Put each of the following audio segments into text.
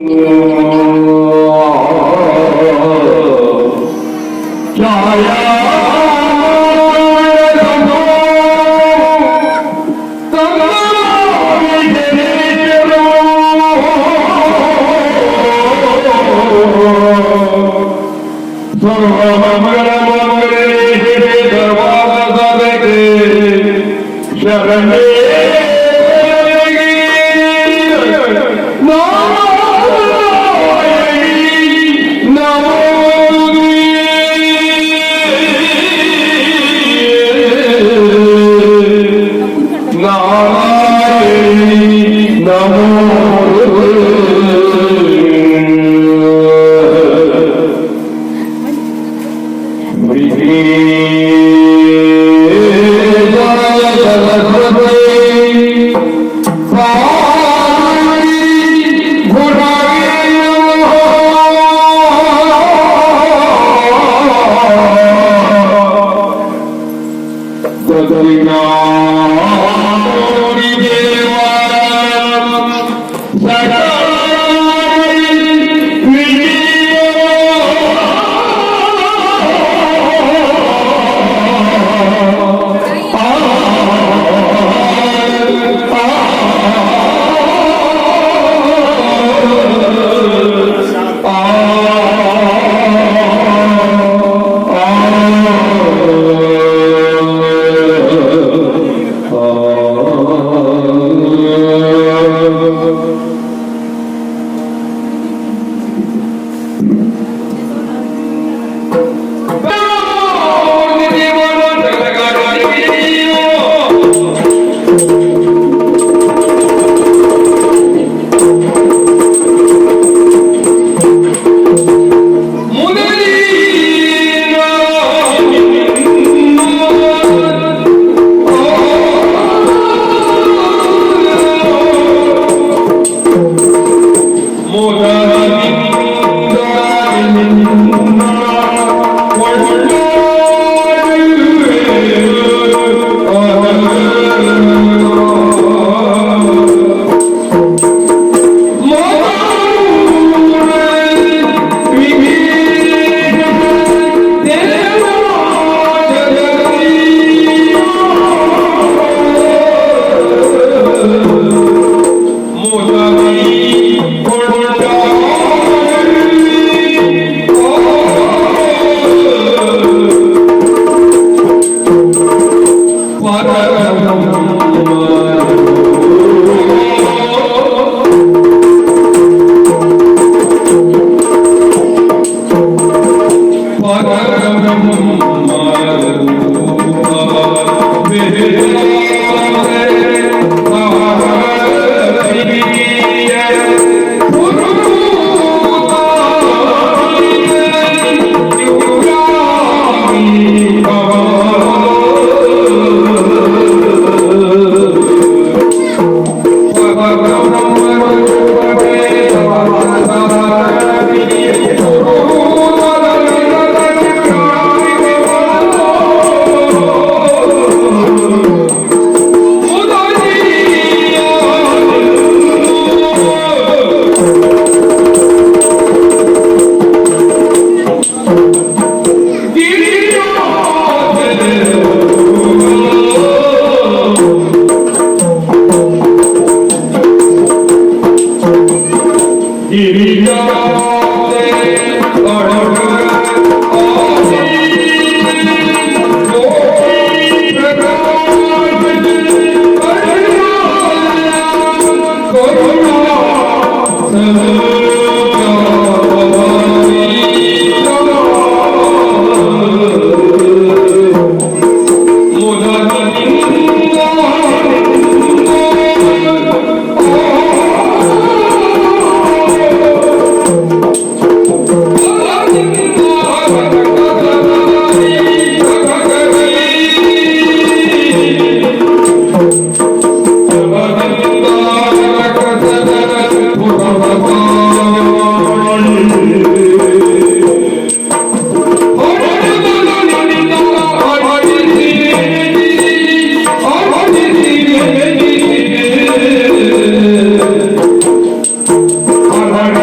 Yeah.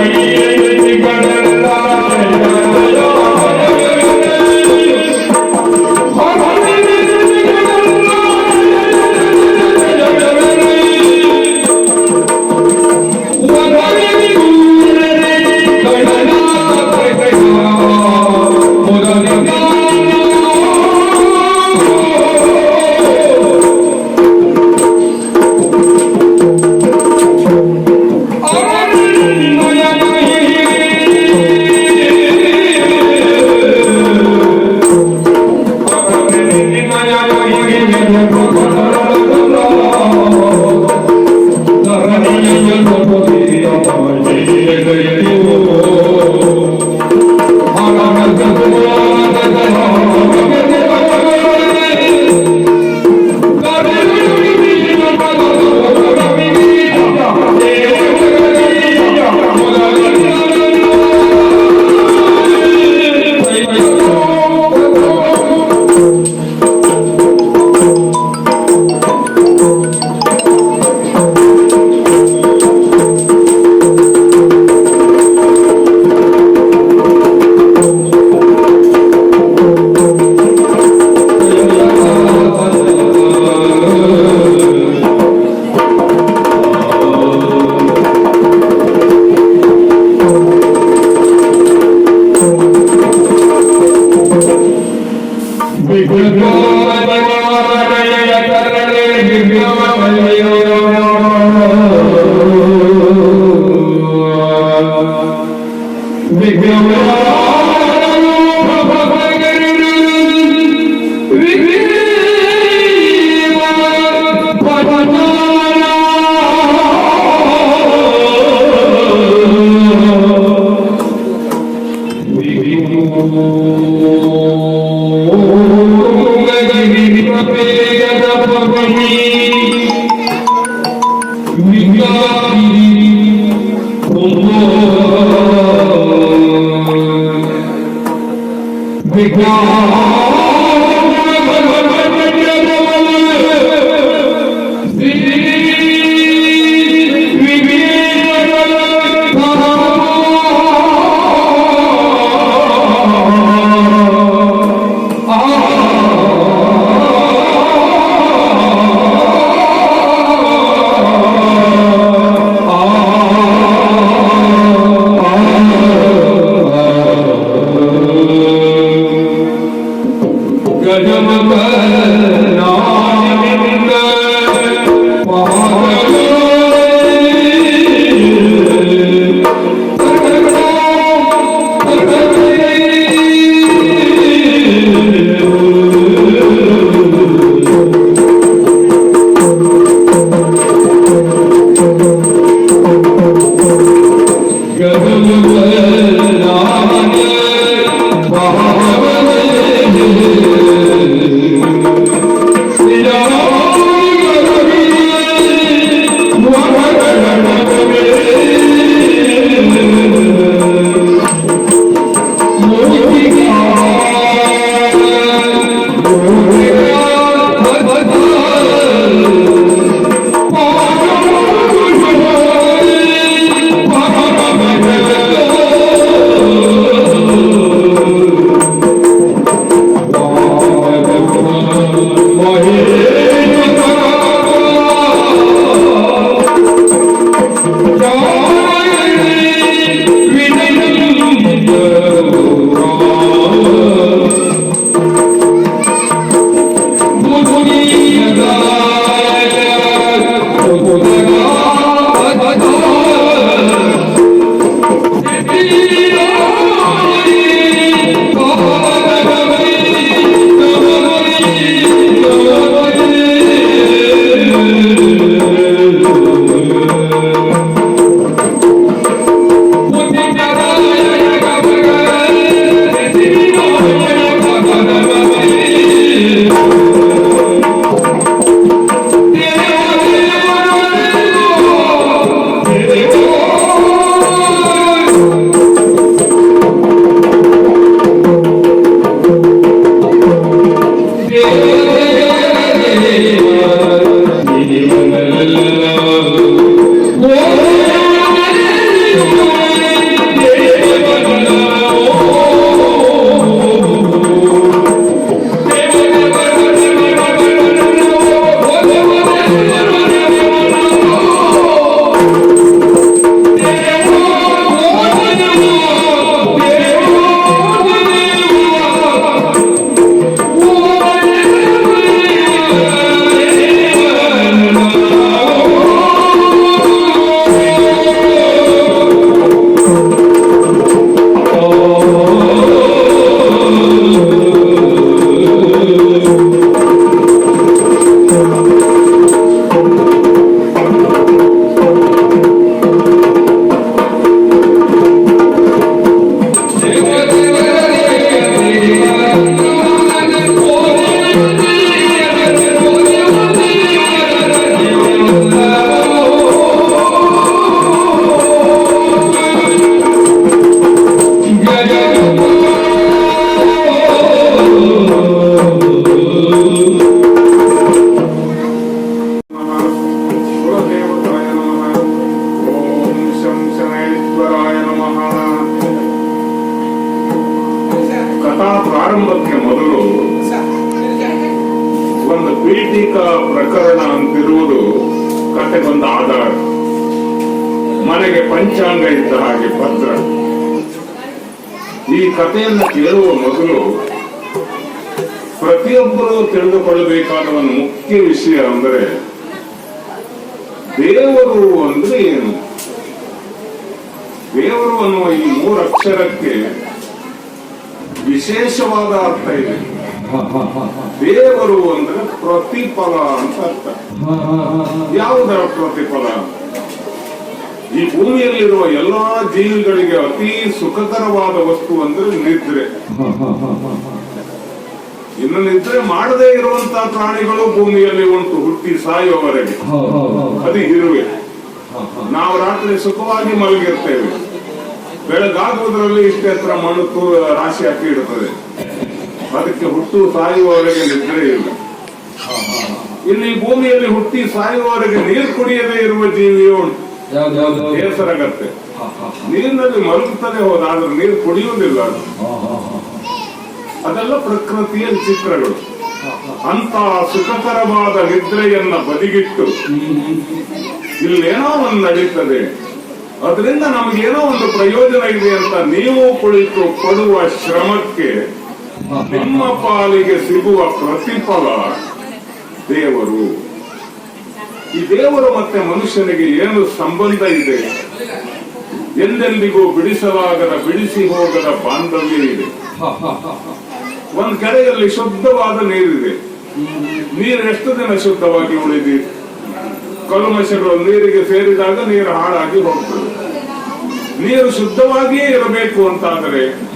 Yeah. Muhammed ಕಥೆಗೊಂದು ಆಧಾರ. ಮನೆಗೆ ಪಂಚಾಂಗ ಇದ್ದ ಹಾಗೆ ಪತ್ರ ಈ ಕಥೆಯನ್ನು ಕೇಳುವ ಮೊದಲು ಪ್ರತಿಯೊಬ್ಬರು ತಿಳಿದುಕೊಳ್ಳಬೇಕಾದ ಒಂದು ಮುಖ್ಯ ವಿಷಯ ಅಂದರೆ ದೇವರು ಅಂದ್ರೆ ಏನು? ದೇವರು ಅನ್ನುವ ಈ ಮೂರು ಅಕ್ಷರಕ್ಕೆ ವಿಶೇಷವಾದ ಅರ್ಥ ಇದೆ. ದೇವರು ಅಂದ್ರೆ ಪ್ರತಿಫಲ ಅಂತ ಅರ್ಥ. ಯಾವುದರ ಪ್ರತಿಫಲ? ಈ ಭೂಮಿಯಲ್ಲಿರುವ ಎಲ್ಲಾ ಜೀವಿಗಳಿಗೆ ಅತಿ ಸುಖಕರವಾದ ವಸ್ತು ಅಂದ್ರೆ ನಿದ್ರೆ. ಇನ್ನು ನಿದ್ರೆ ಮಾಡದೇ ಇರುವಂತಹ ಪ್ರಾಣಿಗಳು ಭೂಮಿಯಲ್ಲಿ ಉಂಟು, ಹುಟ್ಟಿ ಸಾಯುವವರೆಗೆ. ಅದು ಇರುವೆ. ನಾವು ರಾತ್ರಿ ಸುಖವಾಗಿ ಮಲಗಿರ್ತೇವೆ. ಬೆಳಗಾಗುವುದರಲ್ಲಿ ಇಷ್ಟೇ ಹತ್ರ ಮಣ್ಣು ರಾಶಿ ಹಾಕಿ ಇಡುತ್ತದೆ ಅದಕ್ಕೆ ಹುಟ್ಟು ಸಾಯುವವರೆಗೆ ನಿದ್ರೆ ಇಲ್ಲ ಇಲ್ಲಿ ಭೂಮಿಯಲ್ಲಿ ಹುಟ್ಟಿ ಸಾಯುವವರೆಗೆ ನೀರು ಕುಡಿಯದೇ ಇರುವ ಜೀವಿಯೋ ಉಂಟು ಬೇಸರಗತ್ತೆ. ನೀರಿನಲ್ಲಿ ಮಲಗುತ್ತದೆ ಹೋದ ಆದ್ರೆ ನೀರು ಕುಡಿಯುವುದಿಲ್ಲ ಅದು. ಅದೆಲ್ಲ ಪ್ರಕೃತಿಯ ಚಿತ್ರಗಳು. ಅಂತ ಸುಖಕರವಾದ ನಿದ್ರೆಯನ್ನ ಬದಿಗಿಟ್ಟು ಇಲ್ಲೇನೋ ಒಂದು ನಡೀತದೆ. ಅದರಿಂದ ನಮಗೇನೋ ಒಂದು ಪ್ರಯೋಜನ ಇದೆ ಅಂತ ನೀವು ಕುಳಿತು ಕೊಡುವ ಶ್ರಮಕ್ಕೆ ನಿಮ್ಮ ಪಾಲಿಗೆ ಸಿಗುವ ಪ್ರತಿಫಲ ದೇವರು. ಈ ದೇವರು ಮತ್ತೆ ಮನುಷ್ಯನಿಗೆ ಏನು ಸಂಬಂಧ ಇದೆ? ಎಂದೆಂದಿಗೂ ಬಿಡಿಸಲಾಗದ, ಬಿಡಿಸಿ ಹೋಗದ ಬಾಂಧವ್ಯ ಇದೆ. ಒಂದ್ ಕೆರೆಯಲ್ಲಿ ಶುದ್ಧವಾದ ನೀರಿದೆ. ನೀರು ಎಷ್ಟು ದಿನ ಶುದ್ಧವಾಗಿ ಉಳಿದಿ? ಕಲುಮಶಗಳು ನೀರಿಗೆ ಸೇರಿದಾಗ ನೀರು ಹಾಳಾಗಿ ಹೋಗ್ತದೆ. ನೀರು ಶುದ್ಧವಾಗಿಯೇ ಇರಬೇಕು ಅಂತಾದರೆ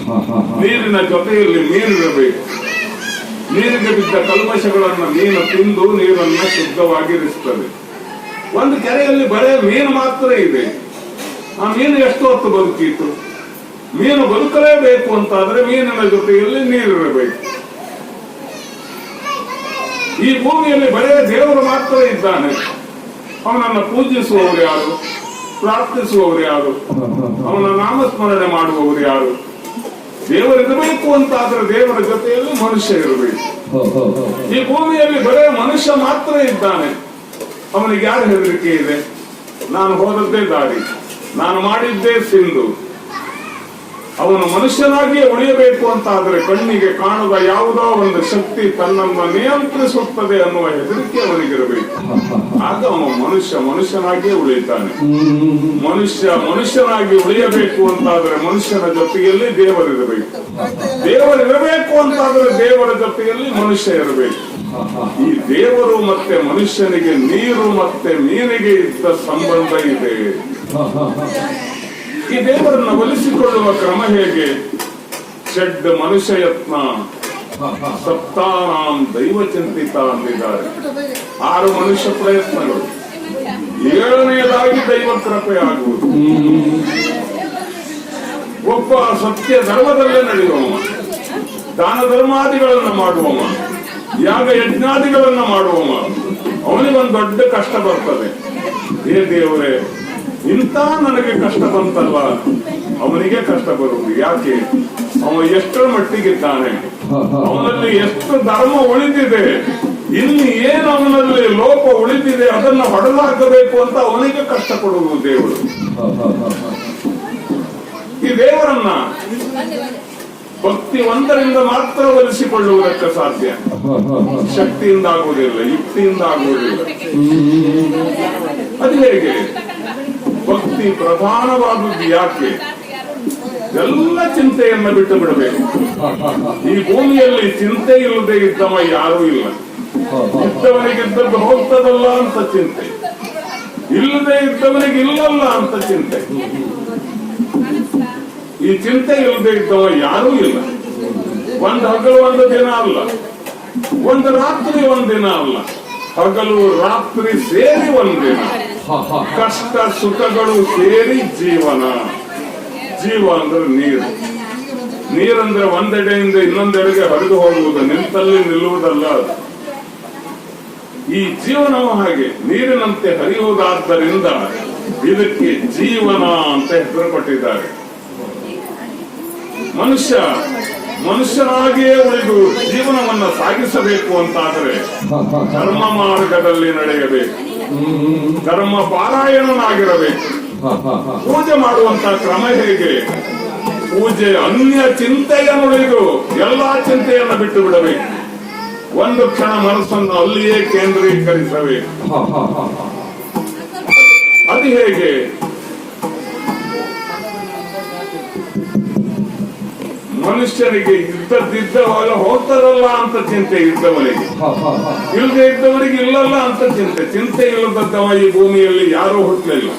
ನೀರಿನ ಜೊತೆಯಲ್ಲಿ ಮೀನಿರಬೇಕು. ನೀರಿಗೆ ಬಿದ್ದ ಕಲ್ಮಶಗಳನ್ನು ಮೀನು ತಿಂದು ನೀರನ್ನು ಶುದ್ಧವಾಗಿರಿಸುತ್ತದೆ. ಒಂದು ಕೆರೆಯಲ್ಲಿ ಬರೆಯ ಮೀನು ಮಾತ್ರ ಇದೆ. ಆ ಮೀನು ಎಷ್ಟು ಹೊತ್ತು ಬದುಕಿತ್ತು ಮೀನು ಬದುಕಲೇಬೇಕು ಅಂತಾದ್ರೆ ಮೀನಿನ ಜೊತೆಯಲ್ಲಿ ನೀರಿರಬೇಕು. ಈ ಭೂಮಿಯಲ್ಲಿ ಬರೆಯ ದೇವರು ಮಾತ್ರ ಇದ್ದಾನೆ. ಅವನನ್ನು ಪೂಜಿಸುವವರು ಯಾರು? ಪ್ರಾರ್ಥಿಸುವವರು ಯಾರು? ಅವನ ನಾಮಸ್ಮರಣೆ ಮಾಡುವವರು ಯಾರು? ದೇವರಿರಬೇಕು ಅಂತಾದ್ರೆ ದೇವರ ಜೊತೆಯಲ್ಲಿ ಮನುಷ್ಯ ಇರಬೇಕು. ಈ ಭೂಮಿಯಲ್ಲಿ ಬರೇ ಮನುಷ್ಯ ಮಾತ್ರ ಇದ್ದಾನೆ. ಅವನಿಗೆ ಯಾರು ಹೆದರಿಕೆ ಇದೆ? ನಾನು ಹೋದದ್ದೇ ದಾರಿ. ನಾನು ಮಾಡಿದ್ದೇ ಸಿಂಧು. ಅವನು ಮನುಷ್ಯನಾಗಿಯೇ ಉಳಿಯಬೇಕು ಅಂತ ಆದರೆ ಕಣ್ಣಿಗೆ ಕಾಣುವ ಯಾವುದೋ ಒಂದು ಶಕ್ತಿ ತನ್ನನ್ನು ನಿಯಂತ್ರಿಸುತ್ತದೆ ಅನ್ನುವ ಹೆದರಿಕೆ ಅವನಿಗಿರಬೇಕು. ಆಗ ಅವನು ಮನುಷ್ಯ ಮನುಷ್ಯನಾಗಿಯೇ ಉಳಿಯುತ್ತಾನೆ. ಮನುಷ್ಯ ಮನುಷ್ಯನಾಗಿ ಉಳಿಯಬೇಕು ಅಂತಾದ್ರೆ ಮನುಷ್ಯನ ಜೊತೆಯಲ್ಲಿ ದೇವರಿರಬೇಕು. ದೇವರಿರಬೇಕು ಅಂತಾದ್ರೆ ದೇವರ ಜೊತೆಯಲ್ಲಿ ಮನುಷ್ಯ ಇರಬೇಕು. ಈ ದೇವರು ಮತ್ತೆ ಮನುಷ್ಯನಿಗೆ ನೀರು ಮತ್ತೆ ಮೀನಿಗೆ ಇದ್ದ ಸಂಬಂಧ ಇದೆ. ಈ ದೇವರನ್ನ ಒಲಿಸಿಕೊಳ್ಳುವ ಕ್ರಮ ಹೇಗೆ? ಷಡ್ ಮನುಷ್ಯಯತ್ನ. ಸಪ್ತಾನಾಂ ದೈವ ಚಿಂತಿತ ಅಂದಿದ್ದಾರೆ. ಆರು ಮನುಷ್ಯ ಪ್ರಯತ್ನಗಳು. ಏಳನೆಯದಾಗಿ ದೈವ ಕೃಪೆ ಆಗುವುದು. ಒಬ್ಬ ಸತ್ಯ ಧರ್ಮದಲ್ಲೇ ನಡೆಯುವವ ದಾನ ಧರ್ಮಾದಿಗಳನ್ನು ಮಾಡುವವ ಯಾಗ ಯಜ್ಞಾದಿಗಳನ್ನು ಮಾಡುವವ ಅವನಿಗೊಂದು ದೊಡ್ಡ ಕಷ್ಟ ಬರ್ತದೆ. ಹೇ ದೇವರೇ ಇಂಥ ನನಗೆ ಕಷ್ಟ ಬಂತಲ್ವ? ಅವನಿಗೆ ಕಷ್ಟ ಬರುವುದು. ಯಾಕೆ? ಅವ ಎಷ್ಟರ ಮಟ್ಟಿಗಿದ್ದಾನೆ? ಅವನಲ್ಲಿ ಎಷ್ಟು ಧರ್ಮ ಉಳಿದಿದೆ? ಇಲ್ಲಿ ಏನು ಅವನಲ್ಲಿ ಲೋಪ ಉಳಿದಿದೆ? ಅದನ್ನ ಹೊಡೆದಾಕಬೇಕು ಅಂತ ಅವನಿಗೆ ಕಷ್ಟ ಕೊಡುವುದು ದೇವರು. ಈ ದೇವರನ್ನ ಭಕ್ತಿ ಒಂದರಿಂದ ಮಾತ್ರ ಒಲಿಸಿಕೊಳ್ಳುವುದಕ್ಕೆ ಸಾಧ್ಯ. ಶಕ್ತಿಯಿಂದ ಆಗುವುದಿಲ್ಲ, ಯುಕ್ತಿಯಿಂದ ಆಗುವುದಿಲ್ಲ. ಅದು ಹೇಗೆ? ಭಕ್ತಿ ಪ್ರಧಾನವಾದದ್ದು ಯಾಕೆ? ಎಲ್ಲ ಚಿಂತೆಯನ್ನ ಬಿಟ್ಟು ಬಿಡಬೇಕು. ಈ ಭೂಮಿಯಲ್ಲಿ ಚಿಂತೆ ಇಲ್ಲದೆ ಇದ್ದವ ಯಾರೂ ಇಲ್ಲ. ಇದ್ದವನಿಗಿದ್ದದ್ದು ಹೋಗ್ತದಲ್ಲ ಅಂತ ಚಿಂತೆ. ಇಲ್ಲದೆ ಇದ್ದವನಿಗೆ ಇಲ್ಲಲ್ಲ ಅಂತ ಚಿಂತೆ. ಈ ಚಿಂತೆ ಇಲ್ಲದೆ ಇದ್ದವ ಯಾರೂ ಇಲ್ಲ. ಒಂದು ಹಗಲು ಒಂದು ದಿನ ಅಲ್ಲ. ಒಂದು ರಾತ್ರಿ ಒಂದಿನ ಅಲ್ಲ. ಹಗಲು ರಾತ್ರಿ ಸೇರಿ ಒಂದಿನ. ಕಷ್ಟ ಸುಖಗಳು ಸೇರಿ ಜೀವನ. ಜೀವ ಅಂದ್ರೆ ನೀರು. ನೀರಂದ್ರೆ ಒಂದೆಡೆಯಿಂದ ಇನ್ನೊಂದೆಡೆಗೆ ಹರಿದು ಹೋಗುವುದು, ನಿಂತಲ್ಲಿ ನಿಲ್ಲುವುದಲ್ಲ ಈ ಜೀವನವು ಹಾಗೆ, ನೀರಿನಂತೆ ಹರಿಯುವುದಾದ್ದರಿಂದ ಇದಕ್ಕೆ ಜೀವನ ಅಂತ ಹೆಸರು ಕೊಟ್ಟಿದ್ದಾರೆ. ಮನುಷ್ಯ ಮನುಷ್ಯನಾಗಿಯೇ ಉಳಿದು ಜೀವನವನ್ನ ಸಾಗಿಸಬೇಕು ಅಂತಾದರೆ ಧರ್ಮ ಮಾರ್ಗದಲ್ಲಿ ನಡೆಯಬೇಕು. ಕರ್ಮ ಪಾರಾಯಣನಾಗಿರಬೇಕು ಪೂಜೆ ಮಾಡುವಂತ ಕ್ರಮ ಹೇಗೆ? ಪೂಜೆ ಅನ್ಯ ಚಿಂತೆಯನ್ನುಳಿದು ಎಲ್ಲಾ ಚಿಂತೆಯನ್ನು ಬಿಟ್ಟು ಬಿಡಬೇಕು. ಒಂದು ಕ್ಷಣ ಮನಸ್ಸನ್ನು ಅಲ್ಲಿಯೇ ಕೇಂದ್ರೀಕರಿಸಬೇಕು. ಅದು ಹೇಗೆ? ಮನುಷ್ಯನಿಗೆ ಇದ್ದದ್ದಿದ್ದವಾಗ ಹೋಗ್ತಾರಲ್ಲ ಅಂತ ಚಿಂತೆ ಇದ್ದವರಿಗೆ ಇಲ್ಲದೆ ಇದ್ದವರಿಗೆ ಇಲ್ಲಲ್ಲ ಅಂತ ಚಿಂತೆ. ಚಿಂತೆ ಇಲ್ಲದದ್ದವ ಈ ಭೂಮಿಯಲ್ಲಿ ಯಾರೂ ಹುಟ್ಟಲಿಲ್ಲ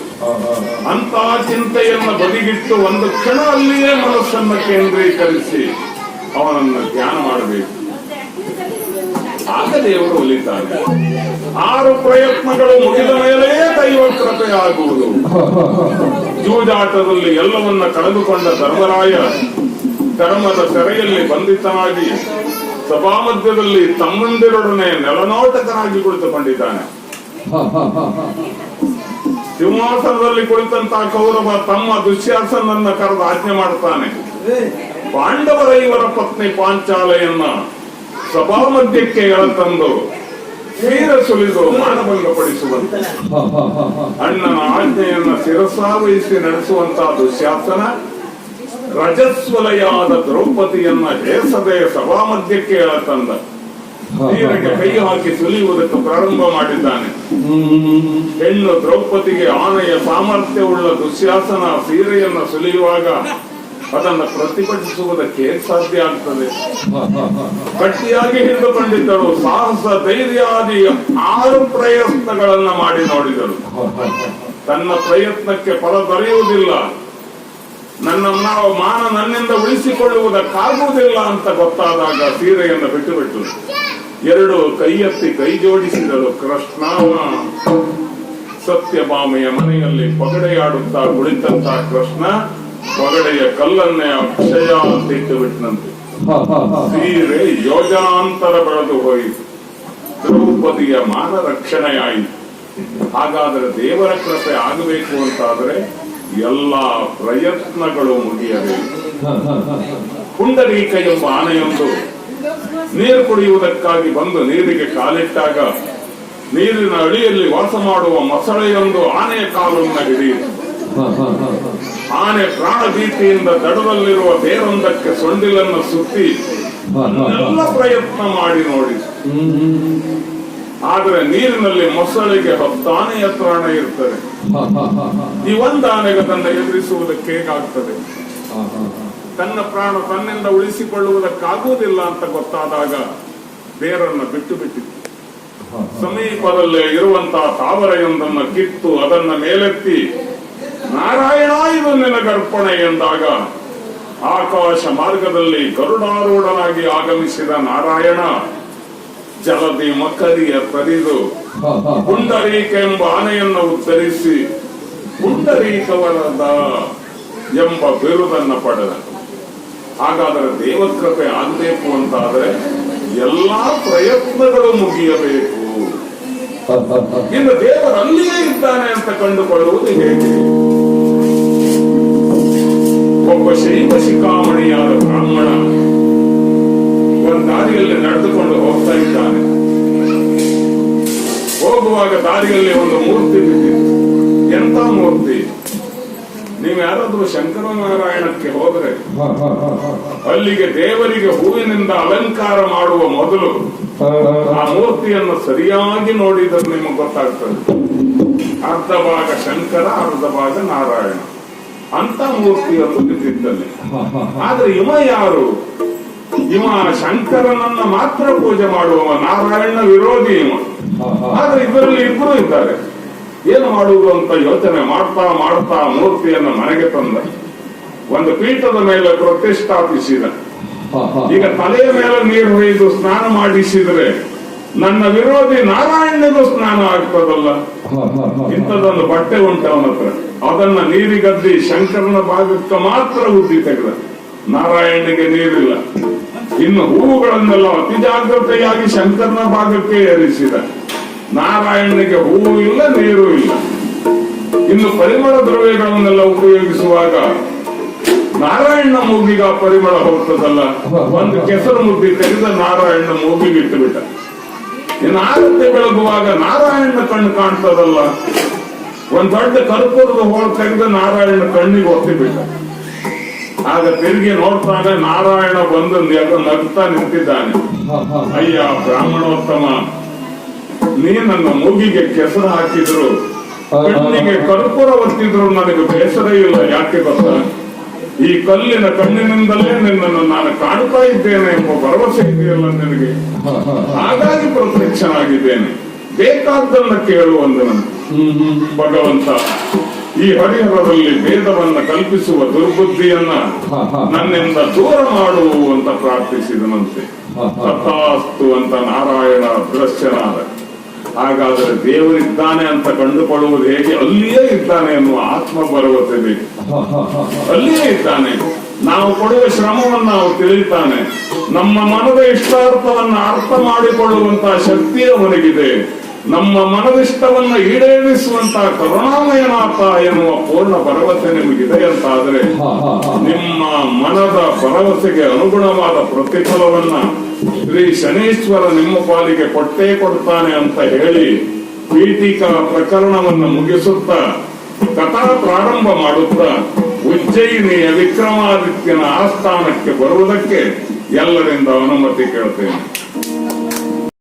ಅಂತ ಚಿಂತೆಯನ್ನ ಬದಿಗಿಟ್ಟು ಒಂದು ಕ್ಷಣ ಅಲ್ಲಿಯೇ ಮನಸ್ಸನ್ನ ಕೇಂದ್ರೀಕರಿಸಿ ಅವನನ್ನ ಧ್ಯಾನ ಮಾಡಬೇಕು. ಆಗ ದೇವರು ಒಲಿತಾನೆ. ಆರು ಪ್ರಯತ್ನಗಳು ಮುಗಿದ ಮೇಲೆ ದೈವ ಕೃಪೆ ಆಗುವುದು. ಜೂಜಾಟದಲ್ಲಿ ಎಲ್ಲವನ್ನ ಕಳೆದುಕೊಂಡ ಧರ್ಮರಾಯ ಧರ್ಮದ ಸೆರೆಯಲ್ಲಿ ಬಂಧಿತನಾಗಿ ಸಭಾಮಧ್ಯದಲ್ಲಿ ತಮ್ಮಂದಿರೊಡನೆ ನೆಲನೋಟಕನಾಗಿ ಕುಳಿತುಕೊಂಡಿದ್ದಾನೆ. ಸಿಂಹಾಸನದಲ್ಲಿ ಕುಳಿತಂತಹ ಕೌರವ ತಮ್ಮ ದುಶ್ಯಾಸನನ್ನ ಕರೆದು ಆಜ್ಞೆ ಮಾಡುತ್ತಾನೆ. ಪಾಂಡವರ ಇವರ ಪತ್ನಿ ಪಾಂಚಾಲೆಯನ್ನ ಸಭಾಮಧ್ಯಕ್ಕೆ ಎಳತಂದು ಶೀರ ಸುಲಿದು ಮಾನಭಂಗಪಡಿಸುವಂತೆ. ಅಣ್ಣನ ಆಜ್ಞೆಯನ್ನ ಶಿರಸಾವಹಿಸಿ ನಡೆಸುವಂತಹ ದುಶ್ಯಾಸನ ರಜಸ್ವಲೆಯಾದ ದ್ರೌಪದಿಯನ್ನ ಹೇಸದೆ ಸಭಾಮಧ್ಯಕ್ಕೆ ತಂದ ನೀರಿಗೆ ಕೈ ಹಾಕಿ ಸುಲಿಯುವುದಕ್ಕೆ ಪ್ರಾರಂಭ ಮಾಡಿದ್ದಾನೆ. ಹೆಣ್ಣು ದ್ರೌಪದಿಗೆ ಆನೆಯ ಸಾಮರ್ಥ್ಯವುಳ್ಳ ದುಶ್ಯಾಸನ ಸೀರೆಯನ್ನ ಸುಲಿಯುವಾಗ ಅದನ್ನು ಪ್ರತಿಭಟಿಸುವುದಕ್ಕೆ ಸಾಧ್ಯ ಆಗ್ತದೆ. ಗಟ್ಟಿಯಾಗಿ ಹಿಡಿದುಕೊಂಡಿದ್ದಳು. ಸಾಹಸ ಧೈರ್ಯಾದಿ ಆರು ಪ್ರಯತ್ನಗಳನ್ನ ಮಾಡಿ ನೋಡಿದಳು. ತನ್ನ ಪ್ರಯತ್ನಕ್ಕೆ ಫಲ ದೊರೆಯುವುದಿಲ್ಲ. ನನ್ನ ನಾವು ಮಾನ ನನ್ನಿಂದ ಉಳಿಸಿಕೊಳ್ಳುವುದಕ್ಕಾಗುವುದಿಲ್ಲ ಅಂತ ಗೊತ್ತಾದಾಗ ಸೀರೆಯನ್ನು ಬಿಟ್ಟು ಬಿಟ್ಟು ಎರಡು ಕೈ ಎತ್ತಿ ಕೈ ಜೋಡಿಸಿದರು ಕೃಷ್ಣ ಸತ್ಯಭಾಮೆಯ ಮನೆಯಲ್ಲಿ ಪಗಡೆಯಾಡುತ್ತಾ ಕುಳಿತಂತ ಕೃಷ್ಣ ಪಗಡೆಯ ಕಲ್ಲನ್ನೇ ಅಕ್ಷಯ ಅಂತ ಇಟ್ಟು ಬಿಟ್ಟನಂತೆ ಸೀರೆ ಯೋಜನಾಂತರ ಬೆಳೆದು ಹೋಯಿತು. ದ್ರೌಪದಿಯ ಮಾನ ರಕ್ಷಣೆಯಾಯಿತು. ಹಾಗಾದ್ರೆ ದೇವರ ಕೃಪೆ ಆಗಬೇಕು ಅಂತಾದರೆ ಎಲ್ಲ ಪ್ರಯತ್ನಗಳು ಮುಗಿಯಬೇಕು ಪುಂಡರೀಕ ಎಂಬ ಆನೆಯೊಂದು ನೀರು ಕುಡಿಯುವುದಕ್ಕಾಗಿ ಬಂದು ನೀರಿಗೆ ಕಾಲಿಟ್ಟಾಗ ನೀರಿನ ಅಡಿಯಲ್ಲಿ ವಾಸ ಮಾಡುವ ಮೊಸಳೆಯೊಂದು ಆನೆಯ ಕಾಲು ಹಿಡಿಯಿತು ಆನೆ ಪ್ರಾಣ ಭೀತಿಯಿಂದ ದಡದಲ್ಲಿರುವ ಬೇರೊಂದಕ್ಕೆ ಸೊಂಡಿಲನ್ನು ಸುತ್ತಿ ಎಲ್ಲ ಪ್ರಯತ್ನ ಮಾಡಿ ನೋಡಿ. ಆದರೆ ನೀರಿನಲ್ಲಿ ಮೊಸಳೆಗೆ ಹತ್ತಾನೆಯ ಪ್ರಾಣ ಇರ್ತದೆ ಈ ಒಂದು ಆನೆಗೆ ತನ್ನ ಎದುರಿಸುವುದಕ್ಕೆ ಹೇಗಾಗ್ತದೆ? ತನ್ನ ಪ್ರಾಣ ತನ್ನಿಂದ ಉಳಿಸಿಕೊಳ್ಳುವುದಕ್ಕಾಗುವುದಿಲ್ಲ ಅಂತ ಗೊತ್ತಾದಾಗ ಬೇರನ್ನು ಬಿಟ್ಟು ಬಿಟ್ಟಿತ್ತು ಸಮೀಪದಲ್ಲೇ ಇರುವಂತಹ ತಾವರೆಯೊಂದನ್ನ ಕಿತ್ತು ಅದನ್ನ ಮೇಲೆತ್ತಿ ನಾರಾಯಣ ಇದು ನಿನಗರ್ಪಣೆ ಎಂದಾಗ ಆಕಾಶ ಮಾರ್ಗದಲ್ಲಿ ಗರುಡಾರೂಢನಾಗಿ ಆಗಮಿಸಿದ ನಾರಾಯಣ ಜಲದಿ ಮಕರಿಯ ಪರಿದು ಪುಂಡರೀಕ ಎಂಬ ಆನೆಯನ್ನು ಉತ್ತರಿಸಿ ಪುಂಡರೀಕವರದ ಎಂಬ ಬಿರುದನ್ನ ಪಡೆದ. ಹಾಗಾದರೆ ದೇವಕೃಪೆ ಆಗಬೇಕು ಅಂತಾದ್ರೆ ಎಲ್ಲಾ ಪ್ರಯತ್ನಗಳು ಮುಗಿಯಬೇಕು. ಇನ್ನು ದೇವರು ಅಲ್ಲಿಯೇ ಇದ್ದಾನೆ ಅಂತ ಕಂಡುಕೊಳ್ಳುವುದು ಹೇಗೆ? ಒಬ್ಬ ಶೈವ ಶಿಖಾಮಣಿಯಾದ ಬ್ರಾಹ್ಮಣ ಒಂದು ದಾರಿಯಲ್ಲಿ ನಡೆದುಕೊಂಡು ಹೋಗ್ತಾ ಇದ್ದಾನೆ. ಹೋಗುವಾಗ ದಾರಿಯಲ್ಲಿ ಒಂದು ಮೂರ್ತಿ ಬಿದ್ದಿತ್ತು. ಎಂತ ಮೂರ್ತಿ? ನೀವು ಯಾರಾದ್ರೂ ಶಂಕರನಾರಾಯಣಕ್ಕೆ ಹೋದ್ರೆ ಅಲ್ಲಿಗೆ ದೇವರಿಗೆ ಹೂವಿನಿಂದ ಅಲಂಕಾರ ಮಾಡುವ ಮೊದಲು ಆ ಮೂರ್ತಿಯನ್ನು ಸರಿಯಾಗಿ ನೋಡಿದ್ರೆ ನಿಮಗೆ ಗೊತ್ತಾಗ್ತದೆ. ಅರ್ಧ ಭಾಗ ಶಂಕರ ಅರ್ಧ ಭಾಗ ನಾರಾಯಣ. ಅಂತ ಮೂರ್ತಿಯನ್ನು ಬಿದ್ದಿದ್ದಲ್ಲಿ. ಆದ್ರೆ ಇವ ಯಾರು? ಇವ ಶಂಕರನನ್ನ ಮಾತ್ರ ಪೂಜೆ ಮಾಡುವವ ನಾರಾಯಣ ವಿರೋಧಿ ಇವ. ಆದ್ರೆ ಇಬ್ಬರಲ್ಲಿ ಇಬ್ಬರು ಇದ್ದಾರೆ. ಏನು ಮಾಡುವುದು ಅಂತ ಯೋಚನೆ ಮಾಡ್ತಾ ಮಾಡ್ತಾ ಮೂರ್ತಿಯನ್ನ ಮನೆಗೆ ತಂದ. ಒಂದು ಪೀಠದ ಮೇಲೆ ಪ್ರತಿಷ್ಠಾಪಿಸಿದ. ಈಗ ತಲೆಯ ಮೇಲೆ ನೀರು ಹೊಯ್ದು ಸ್ನಾನ ಮಾಡಿಸಿದ್ರೆ ನನ್ನ ವಿರೋಧಿ ನಾರಾಯಣನಿಗೂ ಸ್ನಾನ ಆಗ್ತದಲ್ಲ? ಇಂಥದ್ದೊಂದು ಬಟ್ಟೆ ಉಂಟು ಅವನ ಹತ್ರ ಅದನ್ನ ನೀರಿಗದ್ದಿ ಶಂಕರನ ಭಾಗಕ್ಕೆ ಮಾತ್ರ ಉದ್ದಿ ತೆಗೆದ. ನಾರಾಯಣನಿಗೆ ನೀರಿಲ್ಲ. ಇನ್ನು ಹೂವುಗಳನ್ನೆಲ್ಲ ಅತಿ ಜಾಗ್ರತೆಯಾಗಿ ಶಂಕರನ ಭಾಗಕ್ಕೆ ಏರಿಸಿದ. ನಾರಾಯಣನಿಗೆ ಹೂವು ಇಲ್ಲ ನೀರು ಇಲ್ಲ. ಇನ್ನು ಪರಿಮಳ ದ್ರವ್ಯಗಳನ್ನೆಲ್ಲ ಉಪಯೋಗಿಸುವಾಗ ನಾರಾಯಣ ಆ ಪರಿಮಳ ಹೋಗ್ತದಲ್ಲ? ಒಂದು ಕೆಸರು ಮುದ್ದಿ ತೆಗೆದ ನಾರಾಯಣ ಮೂಗಿಗೆ ಇಟ್ಟು ಬಿಟ್ಟ ಇನ್ನು ಆರತಿ ಬೆಳಗುವಾಗ ನಾರಾಯಣನ ಕಣ್ಣು ಕಾಣ್ತದಲ್ಲ? ಒಂದ್ ದೊಡ್ಡ ಕರ್ಪೂರದ ಹೋಳು ತೆಗೆದ ನಾರಾಯಣ ಕಣ್ಣಿಗೆ ಒತ್ತಿ ಬಿಟ್ಟ ಆಗ ತಿರುಗಿ ನೋಡ್ತಾನೆ ನಾರಾಯಣ ಬಂದು ಎಲ್ಲ ನಗ್ತಾ ನಿಂತಿದ್ದಾನೆ. ಅಯ್ಯ ಬ್ರಾಹ್ಮಣೋತ್ತಮ ನೀ ನನ್ನ ಮೂಗಿಗೆ ಕೆಸರು ಹಾಕಿದ್ರು. ಕಣ್ಣಿಗೆ ಕರ್ಪೂರ ಒತ್ತಿದ್ರು ನನಗೆ ಬೇಸರ ಇಲ್ಲ ಯಾಕೆ ಗೊತ್ತಾ? ಈ ಕಲ್ಲಿನ ಕಣ್ಣಿನಿಂದಲೇ ನಿನ್ನನ್ನು ನಾನು ಕಾಣ್ತಾ ಇದ್ದೇನೆ ಎಂಬ ಭರವಸೆ ಇದೆಯಲ್ಲ ನಿನಗೆ? ಹಾಗಾಗಿ ಪ್ರತ್ಯಕ್ಷನಾಗಿದ್ದೇನೆ. ಬೇಕಾದ್ದನ್ನ ಕೇಳುವಂದು ನನಗೆ ಭಗವಂತ ಈ ಹರಿಹರದಲ್ಲಿ ಭೇದವನ್ನ ಕಲ್ಪಿಸುವ ದುರ್ಬುದ್ಧಿಯನ್ನ ನನ್ನಿಂದ ದೂರ ಮಾಡು ಅಂತ ಪ್ರಾರ್ಥಿಸಿದನಂತೆ. ಸತ್ತಾಸ್ತು ಅಂತ ನಾರಾಯಣ ದೃಶ್ಯನಾದ ಹಾಗಾದರೆ ದೇವರಿದ್ದಾನೆ ಅಂತ ಕಂಡುಕೊಳ್ಳುವುದು ಹೇಗೆ? ಅಲ್ಲಿಯೇ ಇದ್ದಾನೆ ಎನ್ನುವ ಆತ್ಮ ಭರವಸೆ ಬೇಕು ಅಲ್ಲಿಯೇ ಇದ್ದಾನೆ. ನಾವು ಕೊಡುವ ಶ್ರಮವನ್ನು ನಾವು ತಿಳಿತಾನೆ ನಮ್ಮ ಮನದ ಇಷ್ಟಾರ್ಥವನ್ನ ಅರ್ಥ ಮಾಡಿಕೊಳ್ಳುವಂತಹ ಶಕ್ತಿ ಅವನಿಗಿದೆ. ನಮ್ಮ ಮನದಿಷ್ಟವನ್ನ ಈಡೇರಿಸುವಂತಹ ಕರುಣಾಮಯನಾಥ ಎನ್ನುವ ಪೂರ್ಣ ಭರವಸೆ ನಿಮಗಿದೆ ಅಂತಾದ್ರೆ ನಿಮ್ಮ ಮನದ ಭರವಸೆಗೆ ಅನುಗುಣವಾದ ಪ್ರತಿಫಲವನ್ನ ಶ್ರೀ ಶನೀಶ್ವರ ನಿಮ್ಮ ಪಾಲಿಗೆ ಕೊಟ್ಟೇ ಕೊಡ್ತಾನೆ ಅಂತ ಹೇಳಿ ಪೀಠಿಕಾ ಪ್ರಕರಣವನ್ನು ಮುಗಿಸುತ್ತಾ ಕಥಾ ಪ್ರಾರಂಭ ಮಾಡುತ್ತಾ ಉಜ್ಜಯಿನಿಯ ವಿಕ್ರಮಾದಿತ್ಯನ ಆಸ್ಥಾನಕ್ಕೆ ಬರುವುದಕ್ಕೆ ಎಲ್ಲರಿಂದ ಅನುಮತಿ ಕೇಳ್ತೇನೆ.